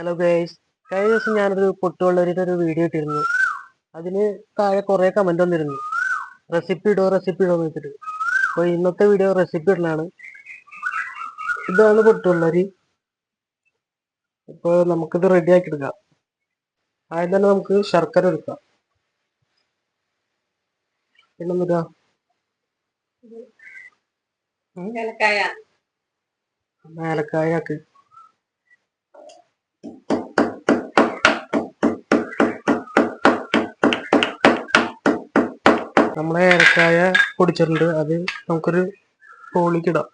Hello guys കഴിഞ്ഞ ദിവസം ഞാനൊരു പൊട്ടുവെള്ളരിയുടെ ഒരു വീഡിയോ ഇട്ടിരുന്നു. അതിന് താഴെ കുറേ കമന്റ് വന്നിരുന്നു. റെസിപ്പി ഇടോ റെസിപ്പി ഇടോ എന്ന് വെച്ചിട്ട്. അപ്പോൾ ഇന്നത്തെ വീഡിയോ റെസിപ്പി ഇടലാണ്. ഇതാണ് പൊട്ടുവെള്ളരി ഇപ്പോൾ നമുക്കിത് റെഡി ആക്കി എടുക്കാം. ആദ്യം തന്നെ നമുക്ക് ശർക്കര എടുക്കാം. പിന്നെ ഏലക്കായ. ഏലക്കായ നമ്മളെ ഏലക്കായ പൊടിച്ചിട്ടുണ്ട്. അത് നമുക്കൊരു പോളിക്കിടാം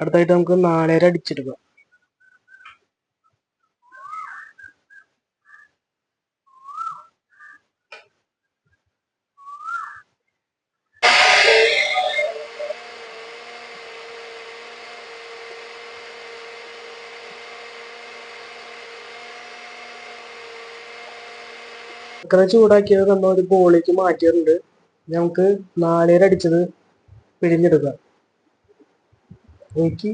അടുത്തായിട്ട് നമുക്ക് നാളേര അടിച്ചെടുക്കാം ശർക്കര ചൂടാക്കിയത് നമ്മൾ ഒരു ബോളിലേക്ക് മാറ്റിയിട്ടുണ്ട്. നമുക്ക് നാളേര അടിച്ചത് പിഴിഞ്ഞെടുക്കാം എനിക്ക്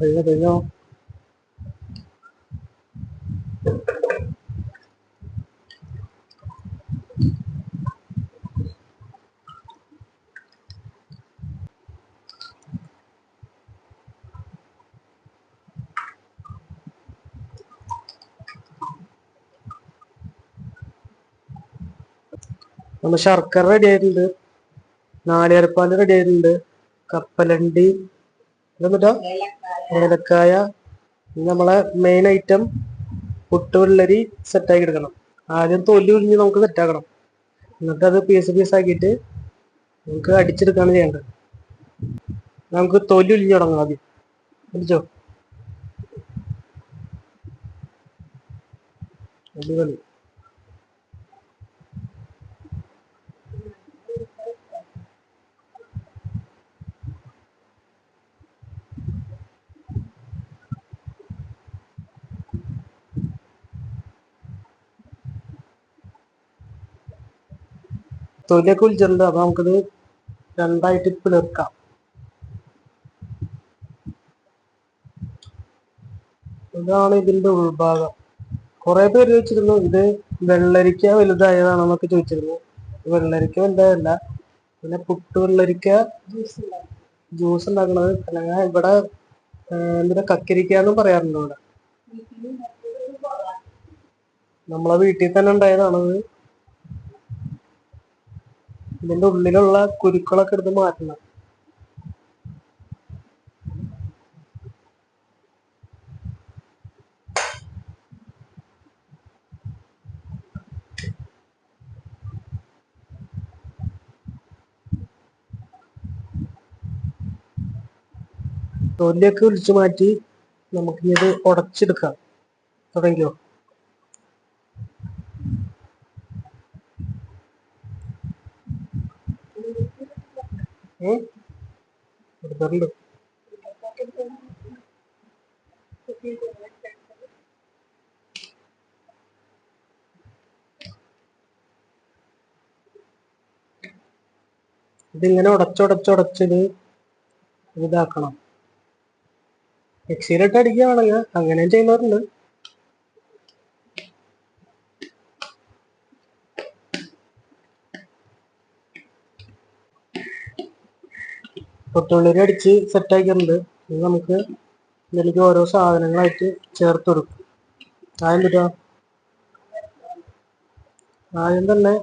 പിഴിഞ്ഞോ? നമ്മൾ ശർക്കര റെഡി ആയിട്ടുണ്ട്. നാളികേരപ്പാൽ റെഡി ആയിട്ടുണ്ട്. കപ്പലണ്ടി ഇതെന്നിട്ടോ ഏലക്കായ നമ്മളെ മെയിൻ ഐറ്റം പുട്ടുവെള്ളരി സെറ്റാക്കി എടുക്കണം. ആദ്യം തൊല്ലി ഉരിഞ്ഞ് നമുക്ക് സെറ്റാക്കണം എന്നിട്ട് അത് പീസ് പീസ് ആക്കിയിട്ട് നമുക്ക് അടിച്ചെടുക്കുകയാണ് ചെയ്യേണ്ടത്. നമുക്ക് തൊല്ലി ഉരിഞ്ഞ് തുടങ്ങാം ആദ്യം. അടിച്ചോ? അടിപൊളി. തൊലിയൊക്കെ വിളിച്ചിട്ടുണ്ട് അപ്പൊ നമുക്കത് രണ്ടായിട്ട് പിളർക്കാം. ഇതാണ് ഇതിന്റെ ഉൾഭാഗം. കുറെ പേര് ചോദിച്ചിരുന്നു ഇത് വെള്ളരിക്ക വലുതായതാണെന്നൊക്കെ ചോദിച്ചിരുന്നു. വെള്ളരിക്ക വലുതായല്ല പിന്നെ പുട്ട് വെള്ളരിക്ക ജ്യൂസ് ഉണ്ടാക്കണത്. അല്ലെങ്കിൽ ഇവിടെ എന്തിനാ കക്കരിക്ക എന്നും പറയാറുണ്ട് ഇവിടെ. നമ്മളെ വീട്ടിൽ തന്നെ ഉണ്ടായതാണത്. ഇതിന്റെ ഉള്ളിലുള്ള കുരുക്കളൊക്കെ എടുത്ത് മാറ്റണം. തൊലിയൊക്കെ ഒലിച്ചു മാറ്റി നമുക്കിത് ഉടച്ചെടുക്കാം. തുടങ്ങിയോ ഇതിങ്ങനെ ഉടച്ചുടച്ചുടച്ചത് ഇതാക്കണം. മിക്സിയിലിട്ട് അടിക്കുകയാണെങ്കിൽ അങ്ങനെയും ചെയ്യുന്നവരുണ്ട്. പൊട്ടുള്ളിരി അടിച്ച് സെറ്റ് ആക്കിയിട്ടുണ്ട്. ഇനി നമുക്ക് ഇതിലേക്ക് ഓരോ സാധനങ്ങളായിട്ട് ചേർത്ത് കൊടുക്കും. ആദ്യം പറ്റുക ആദ്യം തന്നെ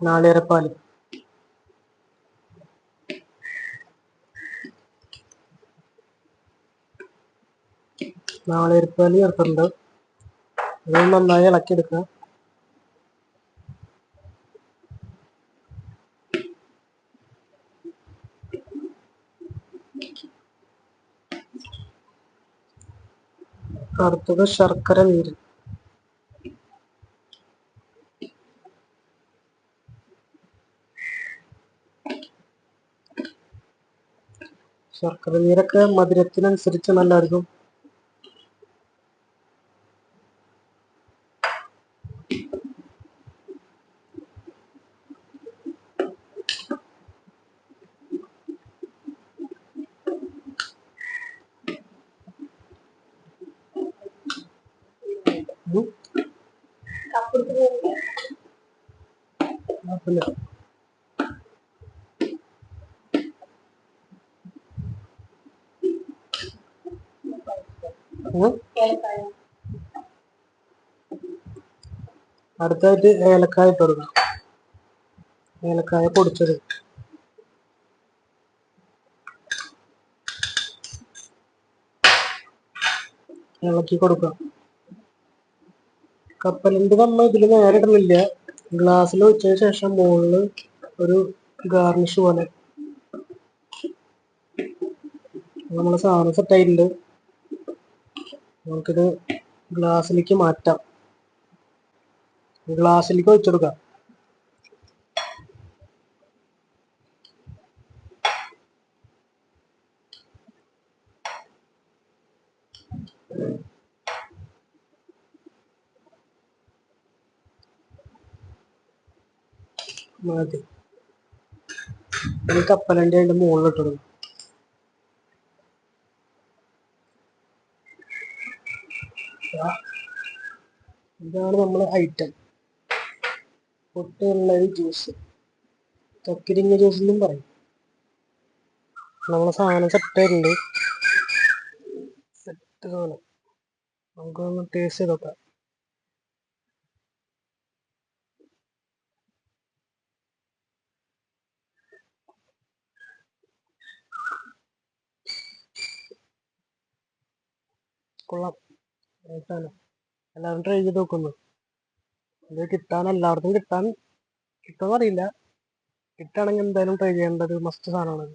നാളികേരപ്പാൽ നാളികേരപ്പാൽ ചേർത്തിട്ടുണ്ട്. അത് നന്നായി ഇളക്കിയെടുക്കുക. അടുത്തത് ശർക്കര നീര്. ശർക്കര നീരൊക്കെ മധുരത്തിനനുസരിച്ച് നല്ലതായിരിക്കും. അടുത്തായിട്ട് ഏലക്കായ ഇട്ട് ഏലക്കായ പൊടിച്ചത്. ഇളക്കി കൊടുക്കാം. കപ്പലണ്ടി നമ്മൾ ഇതിൽ നേരെ ഇടുന്നില്ല. ഗ്ലാസ്സിൽ വെച്ചതിന് ശേഷം മുകളിൽ ഒരു ഗാർണിഷ് പോലെ. നമ്മളെ സാധനം സെറ്റ് ആയിട്ടുണ്ട്. നമുക്കിത് ഗ്ലാസ്സിലേക്ക് മാറ്റാം. ഗ്ലാസ്സിലേക്ക് വെച്ചെടുക്കാം മതി. ഇനി കപ്പലണ്ടി അതിന്റെ മുകളിൽ ഇട്ടിടും ഇതാണ് നമ്മളെ ഐറ്റം പൊട്ടുള്ളൊരു ജ്യൂസ് കക്കിരിങ്ങ ജ്യൂസ് എന്നും പറയും. നമ്മളെ സാധനം സെറ്റ് ആയിട്ടുണ്ട്. സെറ്റ് സാധനം നമുക്കൊന്ന് ടേസ്റ്റ് ചെയ്ത് നോക്കാം. കൊള്ളാം. നൈസാണ് എല്ലാവരും ട്രൈ ചെയ്ത് നോക്കുന്നു. ഇത് കിട്ടാൻ എല്ലായിടത്തും കിട്ടാൻ കിട്ടുമെന്നറിയില്ല കിട്ടുകയാണെങ്കിൽ എന്തായാലും ട്രൈ ചെയ്യേണ്ട ഒരു മസ്റ്റ് സാധനമാണ്